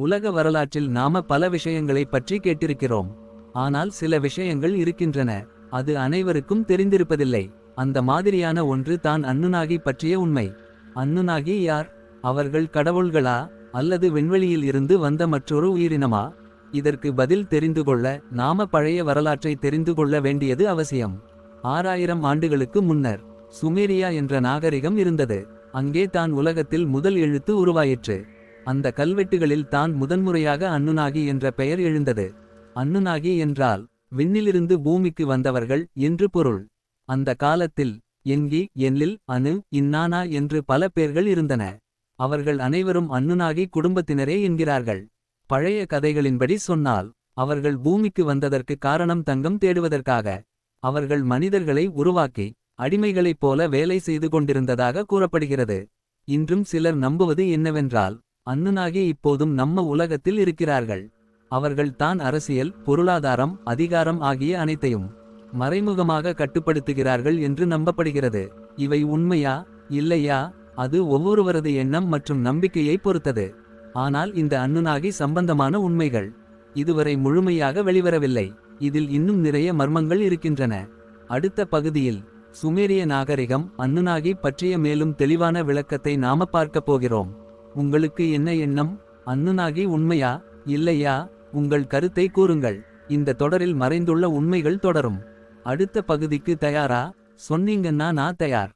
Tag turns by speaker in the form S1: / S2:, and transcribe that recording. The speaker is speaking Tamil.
S1: உலக வரலாற்றில் நாம பல விஷயங்களைப் பற்றி கேட்டிருக்கிறோம். ஆனால் சில விஷயங்கள் இருக்கின்றன. அது அனைவருக்கும் தெரிந்திருப்பதில்லை. அந்த மாதிரியான ஒன்று தான் அன்னுநாகி பற்றிய உண்மை. அன்னுநாகி யார்? அவர்கள் கடவுள்களா? அல்லது விண்வெளியில் இருந்து வந்த மற்றொரு உயிரினமா? இதற்கு பதில் தெரிந்து கொள்ள நாம பழைய வரலாற்றை தெரிந்து கொள்ள வேண்டியது அவசியம். ஆறாயிரம் ஆண்டுகளுக்கு முன்னர் சுமேரியா என்ற நாகரிகம் இருந்தது. அங்கே தான் உலகத்தில் முதல் எழுத்து உருவாயிற்று. அந்த கல்வெட்டுகளில் தான் முதன்முறையாக அன்னுநாகி என்ற பெயர் எழுந்தது. அன்னுநாகி என்றால் விண்ணிலிருந்து பூமிக்கு வந்தவர்கள் என்று பொருள். அந்த காலத்தில் என்கி என்லில் அனு இன்னானா என்று பல பேர்கள் இருந்தன. அவர்கள் அனைவரும் அன்னுநாகி குடும்பத்தினரே என்கிறார்கள். பழைய கதைகளின்படி சொன்னால் அவர்கள் பூமிக்கு வந்ததற்கு காரணம் தங்கம் தேடுவதற்காக. அவர்கள் மனிதர்களை உருவாக்கி அடிமைகளைப் போல வேலை செய்து கொண்டிருந்ததாக கூறப்படுகிறது. இன்றும் சிலர் நம்புவது என்னவென்றால் அண்ணனாகி இப்போதும் நம்ம உலகத்தில் இருக்கிறார்கள். அவர்கள் தான் அரசியல் பொருளாதாரம் அதிகாரம் ஆகிய அனைத்தையும் மறைமுகமாக கட்டுப்படுத்துகிறார்கள் என்று நம்பப்படுகிறது. இவை உண்மையா இல்லையா அது ஒவ்வொருவரது எண்ணம் மற்றும் நம்பிக்கையை பொறுத்தது. ஆனால் இந்த அன்னுநாகி சம்பந்தமான உண்மைகள் இதுவரை முழுமையாக வெளிவரவில்லை. இதில் இன்னும் நிறைய மர்மங்கள் இருக்கின்றன. அடுத்த பகுதியில் சுமேரிய நாகரிகம் அன்னுநாகி பற்றிய மேலும் தெளிவான விளக்கத்தை நாம பார்க்கப் போகிறோம். உங்களுக்கு என்ன எண்ணம்? அன்னுநாகி உண்மையா? இல்லையா? உங்கள் கருத்தை கூறுங்கள். இந்த தொடரில் மறைந்துள்ள உண்மைகள் தொடரும். அடுத்த பகுதிக்கு தயாரா? சொன்னீங்கன்னா நான் தயார்.